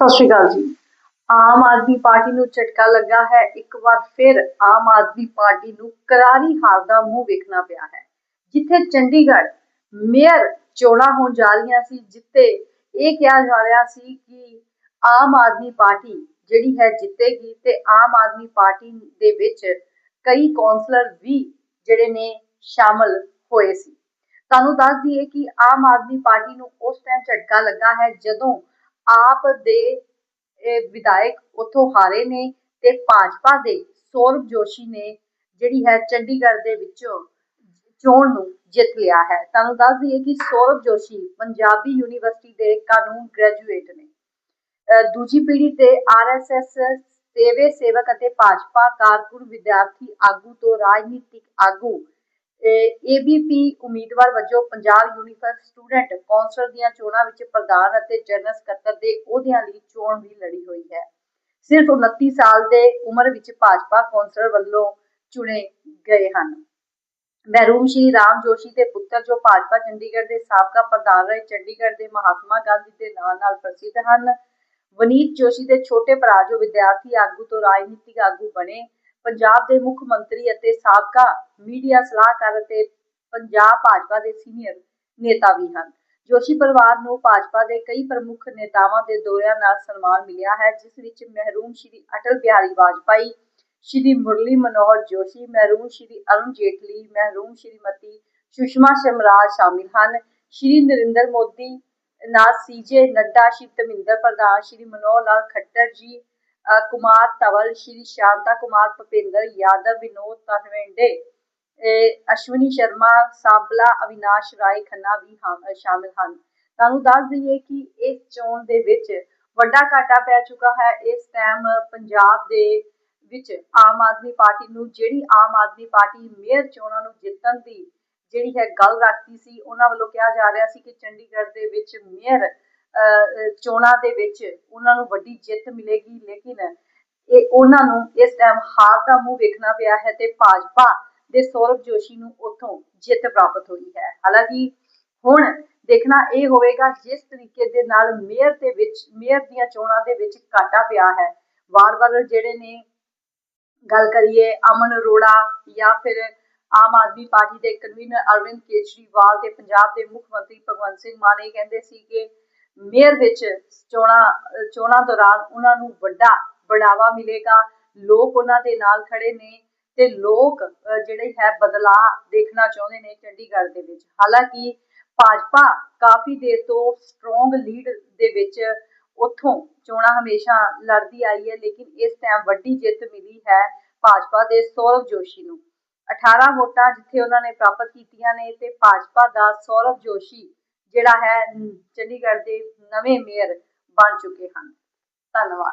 ਸਤਿ ਸ਼੍ਰੀ ਅਕਾਲ ਜੀ। ਆਮ ਆਦਮੀ ਪਾਰਟੀ ਨੂੰ ਝਟਕਾ ਲੱਗਾ ਹੈ। ਇੱਕ ਵਾਰ ਫਿਰ ਆਮ ਆਦਮੀ ਪਾਰਟੀ ਨੂੰ ਕਰਾਰੀ ਹਾਰ ਦਾ ਮੂੰਹ ਵੇਖਣਾ ਪਿਆ ਹੈ। ਜਿੱਥੇ ਚੰਡੀਗੜ੍ਹ ਮੇਅਰ ਚੋਣਾਂ ਹੋਣ ਜਾ ਰਹੀਆਂ ਸੀ ਜਿੱਤੇ ਇਹ ਕਿਹਾ ਜਾ ਰਿਹਾ ਸੀ ਕਿ ਆਮ ਆਦਮੀ ਪਾਰਟੀ ਜਿਹੜੀ ਹੈ ਜਿੱਤੇਗੀ ਤੇ ਆਮ ਆਦਮੀ ਪਾਰਟੀ ਦੇ ਵਿੱਚ ਕਈ ਕੌਂਸਲਰ ਵੀ ਜਿਹੜੇ ਨੇ ਸ਼ਾਮਲ ਹੋਏ ਸੀ। ਤੁਹਾਨੂੰ ਦੱਸ ਦਈਏ ਕਿ ਆਮ ਆਦਮੀ ਪਾਰਟੀ ਨੂੰ ਉਸ ਟਾਈਮ ਝਟਕਾ ਲੱਗਾ ਹੈ ਜਦੋਂ ਆਪ ਦੇ ਵਿਧਾਇਕ ਉੱਥੋਂ ਹਾਰੇ ਨੇ ਤੇ ਭਾਜਪਾ ਦੇ ਸੌਰਵ ਜੋਸ਼ੀ ਨੇ ਜਿਹੜੀ ਹੈ ਚੰਡੀਗੜ੍ਹ ਦੇ ਵਿੱਚੋਂ ਚੋਣ ਨੂੰ ਜਿੱਤ ਲਿਆ ਹੈ। ਤੁਹਾਨੂੰ ਦੱਸ ਦਈਏ ਕਿ ਸੌਰਵ ਜੋਸ਼ੀ ਪੰਜਾਬੀ ਯੂਨੀਵਰਸਿਟੀ ਦੇ ਕਾਨੂੰਨ ਗ੍ਰੈਜੂਏਟ ਨੇ। ਦੂਜੀ ਪੀੜ੍ਹੀ ਤੇ ਆਰਐਸਐਸ ਸੇਵੇ ਸੇਵਕ ਅਤੇ ਭਾਜਪਾ ਕਾਰਕੁਨ ਵਿਦਿਆਰਥੀ ਆਗੂ ਤੋਂ ਰਾਜਨੀਤਿਕ ਆਗੂ ਏਬੀਪੀ ਉਮੀਦਵਾਰ ਵਜੋਂ ਪੰਜਾਬ ਯੂਨੀਵਰਸਿਟੀ ਸਟੂਡੈਂਟ ਕੌਂਸਲ ਦੀਆਂ ਚੋਣਾਂ ਵਿੱਚ ਪ੍ਰਧਾਨ ਅਤੇ ਜਨਰਲ ਸਕੱਤਰ ਦੇ ਅਹੁਦਿਆਂ ਲਈ ਚੋਣ ਵੀ ਲੜੀ ਹੋਈ ਹੈ। ਸਿਰਫ 29 ਸਾਲ ਦੇ ਉਮਰ ਵਿੱਚ ਭਾਜਪਾ ਕੌਂਸਲਰ ਵੱਲੋਂ ਚੁਣੇ ਗਏ ਹਨ। ਮਹਿਰੂਮ ਸ਼੍ਰੀ ਰਾਮ ਜੋਸ਼ੀ ਦੇ ਪੁੱਤਰ ਜੋ ਭਾਜਪਾ ਚੰਡੀਗੜ੍ਹ ਦੇ ਸਾਬਕਾ ਪ੍ਰਧਾਨ ਰਹੇ, ਚੰਡੀਗੜ੍ਹ ਦੇ ਮਹਾਤਮਾ ਗਾਂਧੀ ਦੇ ਨਾਂ ਨਾਲ ਪ੍ਰਸਿੱਧ ਹਨ। ਵਨੀਤ ਜੋਸ਼ੀ ਦੇ ਛੋਟੇ ਭਰਾ ਜੋ ਵਿਦਿਆਰਥੀ ਆਗੂ ਤੋਂ ਰਾਜਨੀਤਿਕ ਆਗੂ ਬਣੇ ਪੰਜਾਬ ਦੇ ਮੁੱਖ ਮੰਤਰੀ ਅਤੇ ਸਾਬਕਾ ਮੀਡੀਆ ਸਲਾਹਕਾਰ ਅਤੇ ਪੰਜਾਬ ਭਾਜਪਾ ਦੇ ਸੀਨੀਅਰ ਨੇਤਾ ਵੀ ਹਨ। ਜੋਸ਼ੀ ਪਰਿਵਾਰ ਨੂੰ ਭਾਜਪਾ ਦੇ ਕਈ ਪ੍ਰਮੁੱਖ ਨੇਤਾਵਾਂ ਦੇ ਦੌਰਿਆਂ ਨਾਲ ਸਨਮਾਨ ਮਿਲਿਆ ਹੈ, ਜਿਸ ਵਿੱਚ ਮਹਿਰੂਮ ਸ਼੍ਰੀ ਅਟਲ ਬਿਹਾਰੀ ਵਾਜਪਾਈ, ਸ਼੍ਰੀ ਮੁਰਲੀ ਮਨੋਹਰ ਜੋਸ਼ੀ ਮਹਿਰੂਮ ਸ਼੍ਰੀ ਅਰੁਣ ਜੇਟਲੀ ਮਹਿਰੂਮ ਸ਼੍ਰੀਮਤੀ ਸੁਸ਼ਮਾ ਸ਼ਮਰਾਜ ਸ਼ਾਮਿਲ ਹਨ। ਸ਼੍ਰੀ ਨਰਿੰਦਰ ਮੋਦੀ ਨਾਲ ਸੀਜੇ ਨੱਡਾ, ਸ਼੍ਰੀ ਧਰਮਿੰਦਰ ਪ੍ਰਧਾਨ, ਸ਼੍ਰੀ ਮਨੋਹਰ ਲਾਲ ਖੱਟਰ ਜੀ ਕੁਮਾਰ ਧਵਲ, ਸ਼੍ਰੀ ਸ਼ਾਂਤਾ ਕੁਮਾਰ ਭੁਪਿੰਦਰ, ਯਾਦਵ, ਵਿਨੋਦ ਤਨਵੇਂਡੇ ਅਸ਼ਵਨੀ ਸ਼ਰਮਾ, ਸਾਂਪਲਾ, ਅਵਿਨਾਸ਼ ਰਾਏ ਖੰਨਾ ਵੀ ਸ਼ਾਮਿਲ ਹਨ। ਤੁਹਾਨੂੰ ਦੱਸ ਦਈਏ ਕਿ ਇਸ ਚੋਣ ਦੇ ਵਿੱਚ ਵੱਡਾ ਘਾਟਾ ਪੈ ਚੁੱਕਾ ਹੈ। ਇਸ ਟਾਈਮ ਪੰਜਾਬ ਦੇ ਵਿੱਚ ਆਮ ਆਦਮੀ ਪਾਰਟੀ ਨੂੰ, ਜਿਹੜੀ ਆਮ ਆਦਮੀ ਪਾਰਟੀ ਮੇਅਰ ਚੋਣਾਂ ਨੂੰ ਜਿੱਤਣ ਦੀ ਜਿਹੜੀ ਹੈ ਗੱਲ ਰੱਖਦੀ ਸੀ, ਉਹਨਾਂ ਵੱਲੋਂ ਕਿਹਾ ਜਾ ਰਿਹਾ ਸੀ ਕਿ ਚੰਡੀਗੜ੍ਹ ਦੇ ਵਿੱਚ ਮੇਅਰ ਚੋਣਾਂ ਦੇ ਵਿੱਚ ਉਹਨਾਂ ਨੂੰ ਵੱਡੀ ਜਿੱਤ ਮਿਲੇਗੀ, ਲੇਕਿਨ ਇਹ ਉਹਨਾਂ ਨੂੰ ਇਸ ਟਾਈਮ ਹਾਰ ਦਾ ਮੂੰਹ ਵੇਖਣਾ ਪਿਆ ਹੈ ਤੇ ਭਾਜਪਾ ਦੇ ਸੌਰਵ ਜੋਸ਼ੀ ਨੂੰ ਉੱਥੋਂ ਜਿੱਤ ਪ੍ਰਾਪਤ ਹੋਈ ਹੈ। ਹਾਲਾਂਕਿ ਹੁਣ ਦੇਖਣਾ ਇਹ ਹੋਵੇਗਾ ਜਿਸ ਤਰੀਕੇ ਦੇ ਨਾਲ ਮੇਅਰ ਦੇ ਵਿੱਚ, ਮੇਅਰ ਦੀਆਂ ਚੋਣਾਂ ਦੇ ਵਿੱਚ ਘਾਟਾ ਪਿਆ ਹੈ। ਵਾਰ-ਵਾਰ ਜਿਹੜੇ ਨੇ ਗੱਲ ਕਰੀਏ ਅਮਨ ਅਰੋੜਾ ਜਾਂ ਫਿਰ ਆਮ ਆਦਮੀ ਪਾਰਟੀ ਦੇ ਕਨਵੀਨਰ ਅਰਵਿੰਦ ਕੇਜਰੀਵਾਲ ਤੇ ਪੰਜਾਬ ਦੇ ਮੁੱਖ ਮੰਤਰੀ ਭਗਵੰਤ ਸਿੰਘ ਮਾਨ ਇਹ ਕਹਿੰਦੇ ਸੀ ਕਿ ਮੇਅਰ ਵਿੱਚ ਚੋਣਾਂ ਚੋਣਾਂ ਦੌਰਾਨ ਉਹਨਾਂ ਨੂੰ ਵੱਡਾ ਬੜਾਵਾ ਮਿਲੇਗਾ। ਲੋਕ ਉਹਨਾਂ ਦੇ ਨਾਲ ਖੜੇ ਨੇ ਤੇ ਲੋਕ ਜਿਹੜੇ ਹੈ ਬਦਲਾਅ ਦੇਖਣਾ ਚਾਹੁੰਦੇ ਨੇ ਚੰਡੀਗੜ੍ਹ ਦੇ ਵਿੱਚ। ਹਾਲਾਂਕਿ ਭਾਜਪਾ ਕਾਫੀ ਦੇਰ ਤੋਂ ਸਟਰੋਂਗ ਲੀਡ ਦੇ ਵਿੱਚ ਉੱਥੋਂ ਚੋਣਾਂ ਹਮੇਸ਼ਾ ਲੜਦੀ ਆਈ ਹੈ, ਲੇਕਿਨ ਇਸ ਟਾਈਮ ਵੱਡੀ ਜਿੱਤ ਮਿਲੀ ਹੈ ਭਾਜਪਾ ਦੇ ਸੌਰਵ ਜੋਸ਼ੀ ਨੂੰ। 18 ਵੋਟਾਂ ਜਿੱਥੇ ਉਹਨਾਂ ਨੇ ਪ੍ਰਾਪਤ ਕੀਤੀਆਂ ਨੇ ਤੇ ਭਾਜਪਾ ਦਾ ਸੌਰਵ ਜੋਸ਼ੀ ਜਿਹੜਾ ਹੈ ਚੰਡੀਗੜ੍ਹ ਦੇ ਨਵੇਂ ਮੇਅਰ ਬਣ ਚੁੱਕੇ ਹਨ। ਧੰਨਵਾਦ।